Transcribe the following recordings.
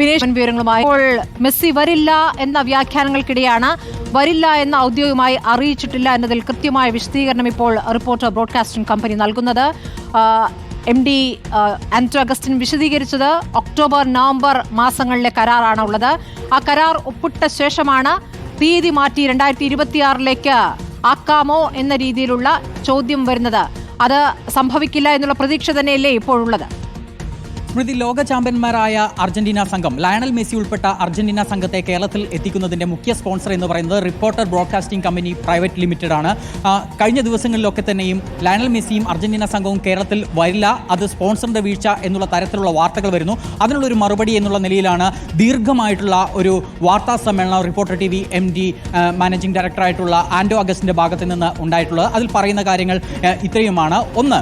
വിനേഷ് വിവരങ്ങളുമായി. ഇപ്പോൾ മെസ്സി വരില്ല എന്ന വ്യാഖ്യാനങ്ങൾക്കിടെയാണ് വരില്ല എന്ന ഔദ്യോഗികമായി അറിയിച്ചിട്ടില്ല എന്നതിൽ കൃത്യമായ വിശദീകരണം ഇപ്പോൾ റിപ്പോർട്ടർ ബ്രോഡ്കാസ്റ്റിംഗ് കമ്പനി നൽകുന്നത്. എം ഡി ആന്റോ അഗസ്റ്റിൻ വിശദീകരിച്ചത് ഒക്ടോബർ നവംബർ മാസങ്ങളിലെ കരാറാണ് ഉള്ളത് ആ കരാർ ഒപ്പിട്ട ശേഷമാണ് തീയതി മാറ്റി രണ്ടായിരത്തി ഇരുപത്തിയാറിലേക്ക് ആക്കാമോ എന്ന രീതിയിലുള്ള ചോദ്യം വരുന്നത്. അത് സംഭവിക്കില്ല എന്നുള്ള പ്രതീക്ഷ തന്നെയല്ലേ ഇപ്പോഴുള്ളത്? സ്മൃതി ലോക ചാമ്പ്യന്മാരായ അർജന്റീന സംഘം ലയണൽ മെസ്സി ഉൾപ്പെട്ട അർജന്റീന സംഘത്തെ കേരളത്തിൽ എത്തിക്കുന്നതിന്റെ മുഖ്യ സ്പോൺസർ എന്ന് പറയുന്നത് Reporter Broadcasting Company Private Limited ആണ് കഴിഞ്ഞ ദിവസങ്ങളിലൊക്കെ തന്നെയും ലയണൽ മെസ്സിയും അർജന്റീന സംഘവും കേരളത്തിൽ വരില്ല അത് സ്പോൺസറിന്റെ വീഴ്ച എന്നുള്ള തരത്തിലുള്ള വാർത്തകൾ വരുന്നു. അതിനുള്ള ഒരു മറുപടി എന്നുള്ള നിലയിലാണ് ദീർഘമായിട്ടുള്ള ഒരു വാർത്താ സമ്മേളനം Reporter T V M D managing ഡയറക്ടറായിട്ടുള്ള Anto അഗസ്റ്റിന്റെ ഭാഗത്ത് നിന്ന് ഉണ്ടായിട്ടുള്ളത്. അതിൽ പറയുന്ന കാര്യങ്ങൾ ഇത്രയുമാണ്. ഒന്ന്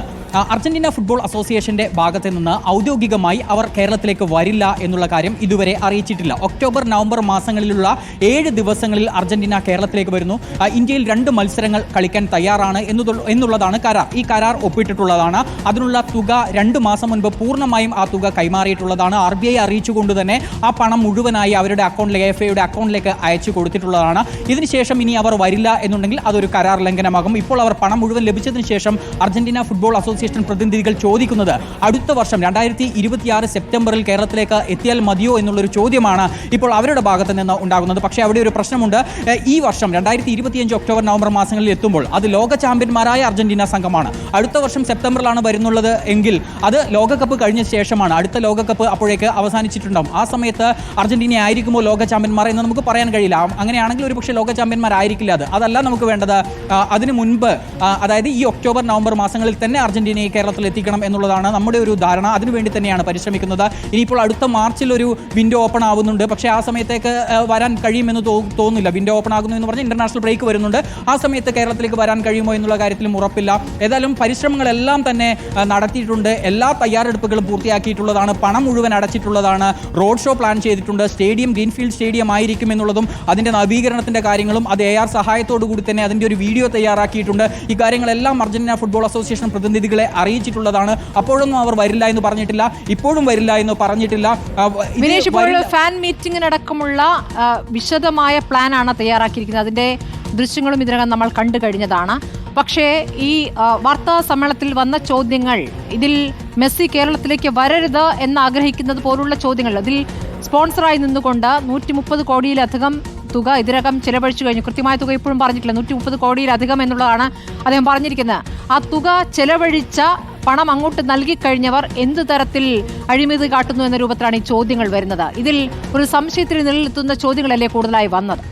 അർജന്റീന ഫുട്ബോൾ അസോസിയേഷന്റെ ഭാഗത്ത് നിന്ന് ഔദ്യോഗികമായി അവർ കേരളത്തിലേക്ക് വരില്ല എന്നുള്ള കാര്യം ഇതുവരെ അറിയിച്ചിട്ടില്ല. ഒക്ടോബർ നവംബർ മാസങ്ങളിലുള്ള ഏഴ് ദിവസങ്ങളിൽ അർജന്റീന കേരളത്തിലേക്ക് വരുന്നു. ഇന്ത്യയിൽ രണ്ട് മത്സരങ്ങൾ കളിക്കാൻ തയ്യാറാണ് എന്നുള്ളതാണ് കരാർ. ഈ കരാർ ഒപ്പിട്ടിട്ടുള്ളതാണ്. അതിനുള്ള തുക രണ്ട് മാസം മുൻപ് പൂർണമായും ആ തുക കൈമാറിയിട്ടുള്ളതാണ്. ആർ ബി ഐ അറിയിച്ചുകൊണ്ട് തന്നെ ആ പണം മുഴുവനായി അവരുടെ അക്കൗണ്ടിലേക്ക് എഫ് ഐയുടെ അക്കൗണ്ടിലേക്ക് അയച്ചു കൊടുത്തിട്ടുള്ളതാണ്. ഇതിനുശേഷം ഇനി അവർ വരില്ല എന്നുണ്ടെങ്കിൽ അതൊരു കരാർ ലംഘനമാകും. ഇപ്പോൾ അവർ പണം മുഴുവൻ ലഭിച്ചതിന് ശേഷം അർജന്റീന ഫുട്ബോൾ അസോസിയേഷൻ പ്രതിനിധികൾ ചോദിക്കുന്നത് അടുത്ത വർഷം രണ്ടായിരത്തി ഇരുപത്തിയാറ് സെപ്റ്റംബറിൽ കേരളത്തിലേക്ക് എത്തിയാൽ മതിയോ എന്നുള്ളൊരു ചോദ്യമാണ് ഇപ്പോൾ അവരുടെ ഭാഗത്ത് നിന്ന് ഉണ്ടാകുന്നത്. പക്ഷേ അവിടെ ഒരു പ്രശ്നമുണ്ട്. ഈ വർഷം രണ്ടായിരത്തി ഇരുപത്തിയഞ്ച് ഒക്ടോബർ നവംബർ മാസങ്ങളിൽ എത്തുമ്പോൾ അത് ലോക ചാമ്പ്യന്മാരായ അർജന്റീന സംഘമാണ്. അടുത്ത വർഷം സെപ്റ്റംബറിലാണ് വരുന്നുള്ളത് എങ്കിൽ അത് ലോകകപ്പ് കഴിഞ്ഞ ശേഷമാണ്. അടുത്ത ലോകകപ്പ് അപ്പോഴേക്ക് അവസാനിച്ചിട്ടുണ്ടാവും. ആ സമയത്ത് അർജന്റീന ആയിരിക്കുമോ ലോക ചാമ്പ്യന്മാർ എന്ന് നമുക്ക് പറയാൻ കഴിയില്ല. അങ്ങനെയാണെങ്കിൽ ഒരു പക്ഷേ ലോക ചാമ്പ്യന്മാരായിരിക്കില്ല അത്. അതല്ല നമുക്ക് വേണ്ടത്. അതിനു മുൻപ് അതായത് ഈ ഒക്ടോബർ നവംബർ മാസങ്ങളിൽ തന്നെ അർജന്റീനയെ കേരളത്തിൽ എത്തിക്കണം എന്നുള്ളതാണ് നമ്മുടെ ഒരു ധാരണ. അതിനുവേണ്ടി തന്നെയാണ് പരിശ്രമിക്കുന്നത്. ഇനിയിപ്പോൾ അടുത്ത മാർച്ചിൽ ഒരു വിൻഡോ ഓപ്പൺ ആവുന്നുണ്ട്. പക്ഷേ ആ സമയത്തേക്ക് വരാൻ കഴിയുമെന്ന് തോന്നുന്നില്ല. വിൻഡോ ഓപ്പൺ ആകുന്നു എന്ന് പറഞ്ഞാൽ ഇന്റർനാഷണൽ ബ്രേക്ക് വരുന്നുണ്ട്. ആ സമയത്ത് കേരളത്തിലേക്ക് വരാൻ കഴിയുമോ എന്നുള്ള കാര്യത്തിലും ഉറപ്പില്ല. ഏതായാലും പരിശ്രമങ്ങളെല്ലാം തന്നെ നടത്തിയിട്ടുണ്ട്. എല്ലാ തയ്യാറെടുപ്പുകളും പൂർത്തിയാക്കിയിട്ടുള്ളതാണ്. പണം മുഴുവൻ അടച്ചിട്ടുള്ളതാണ്. റോഡ് ഷോ പ്ലാൻ ചെയ്തിട്ടുണ്ട്. സ്റ്റേഡിയം ഗ്രീൻഫീൽഡ് സ്റ്റേഡിയം ആയിരിക്കും എന്നുള്ളതും അതിന്റെ നവീകരണത്തിന്റെ കാര്യങ്ങളും അത് എ ആർ സഹായത്തോടു കൂടി തന്നെ അതിന്റെ ഒരു വീഡിയോ തയ്യാറാക്കിയിട്ടുണ്ട്. ഈ കാര്യങ്ങളെല്ലാം അർജന്റീന ഫുട്ബോൾ അസോസിയേഷൻ പ്രതിനിധികളെ അറിയിച്ചിട്ടുള്ളതാണ്. അപ്പോഴൊന്നും അവർ വരില്ല എന്ന് പറഞ്ഞിട്ടില്ല. ഇപ്പോഴും വരില്ല എന്ന് പറഞ്ഞിട്ടില്ല. വിനേഷ് ഫാൻ മീറ്റിംഗിനടക്കമുള്ള വിശദമായ വിശദമായ പ്ലാനാണ് തയ്യാറാക്കിയിരിക്കുന്നത്. അതിന്റെ ദൃശ്യങ്ങളും ഇതിനകം നമ്മൾ കണ്ടു കഴിഞ്ഞതാണ്. പക്ഷേ ഈ വാർത്താ സമ്മേളനത്തിൽ വന്ന ചോദ്യങ്ങൾ ഇതിൽ മെസ്സി കേരളത്തിലേക്ക് വരരുത് എന്ന് ആഗ്രഹിക്കുന്നത് പോലുള്ള ചോദ്യങ്ങൾ അതിൽ സ്പോൺസറായി നിന്നുകൊണ്ട് നൂറ്റി മുപ്പത് കോടിയിലധികം തുക ഇതിനകം ചെലവഴിച്ചു കഴിഞ്ഞു. കൃത്യമായ തുക ഇപ്പോഴും പറഞ്ഞിട്ടില്ല. നൂറ്റി മുപ്പത് കോടിയിലധികം എന്നുള്ളതാണ് അദ്ദേഹം പറഞ്ഞിരിക്കുന്നത്. ആ തുക ചെലവഴിച്ച പണം അങ്ങോട്ട് നൽകിക്കഴിഞ്ഞവർ എന്ത് തരത്തിൽ അഴിമതി കാട്ടുന്നു എന്ന രൂപത്തിലാണ് ഈ ചോദ്യങ്ങൾ വരുന്നത്. ഇതിൽ ഒരു സംശയത്തിൽ നിലനിൽത്തുന്ന ചോദ്യങ്ങളല്ലേ കൂടുതലായി വന്നത്.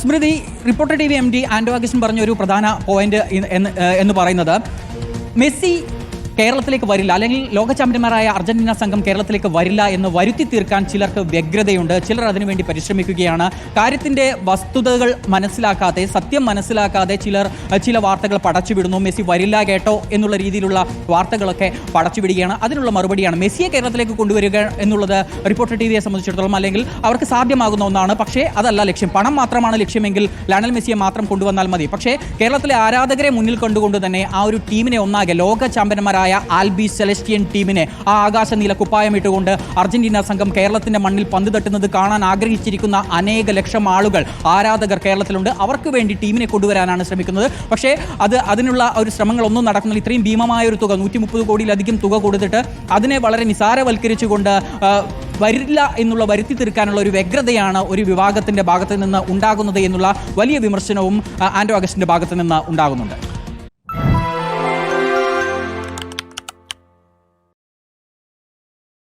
Smriti Reporter T V M D Anto പറഞ്ഞ ഒരു പ്രധാന പോയിന്റ് എന്ന് പറയുന്നത് മെസ്സി കേരളത്തിലേക്ക് വരില്ല. അല്ലെങ്കിൽ ലോക ചാമ്പ്യന്മാരായ അർജന്റീന സംഘം കേരളത്തിലേക്ക് വരില്ല എന്ന് വരുത്തി തീർക്കാൻ ചിലർക്ക് വ്യഗ്രതയുണ്ട്. ചിലർ അതിനുവേണ്ടി പരിശ്രമിക്കുകയാണ്. കാര്യത്തിന്റെ വസ്തുതകൾ മനസ്സിലാക്കാതെ സത്യം മനസ്സിലാക്കാതെ ചിലർ ചില വാർത്തകൾ പടച്ചുവിടുന്നു. മെസ്സി വരില്ല കേട്ടോ എന്നുള്ള രീതിയിലുള്ള വാർത്തകളൊക്കെ പടച്ചുവിടുകയാണ്. അതിനുള്ള മറുപടിയാണ് മെസ്സിയെ കേരളത്തിലേക്ക് കൊണ്ടുവരിക എന്നുള്ളത് റിപ്പോർട്ടർ ടി വിയെ സംബന്ധിച്ചിടത്തോളം അല്ലെങ്കിൽ അവർക്ക് സാധ്യമാകുന്ന ഒന്നാണ്. പക്ഷേ അതല്ല ലക്ഷ്യം. പണം മാത്രമാണ് ലക്ഷ്യമെങ്കിൽ ലയണൽ മെസ്സിയെ മാത്രം കൊണ്ടുവന്നാൽ മതി. പക്ഷേ കേരളത്തിലെ ആരാധകരെ മുന്നിൽ കണ്ടുകൊണ്ട് തന്നെ ആ ഒരു ടീമിനെ ഒന്നാകെ ലോക ചാമ്പ്യന്മാരായ ആൽബി സെലസ്റ്റിയൻ ടീമിനെ ആ ആകാശ നീല കുപ്പായമിട്ടുകൊണ്ട് അർജന്റീന സംഘം കേരളത്തിന്റെ മണ്ണിൽ പന്ത് തട്ടുന്നത് കാണാൻ ആഗ്രഹിച്ചിരിക്കുന്ന അനേക ലക്ഷം ആളുകൾ ആരാധകർ കേരളത്തിലുണ്ട്. അവർക്ക് വേണ്ടി ടീമിനെ കൊണ്ടുവരാനാണ് ശ്രമിക്കുന്നത്. പക്ഷേ അത് അതിനുള്ള ഒരു ശ്രമങ്ങളൊന്നും നടക്കുന്നില്ല. ഇത്രയും ഭീമമായ ഒരു തുക നൂറ്റി മുപ്പത് കോടിയിലധികം തുക കൊടുത്തിട്ട് അതിനെ വളരെ നിസാരവൽക്കരിച്ചുകൊണ്ട് വരില്ല എന്നുള്ള വരുത്തി തീർക്കാനുള്ള ഒരു വ്യഗ്രതയാണ് ഒരു വിഭാഗത്തിന്റെ ഭാഗത്ത് നിന്ന് ഉണ്ടാകുന്നത് എന്നുള്ള വലിയ വിമർശനവും ആൻഡോ അഗസ്റ്റിന്റെ ഭാഗത്ത് നിന്ന് ഉണ്ടാകുന്നുണ്ട്.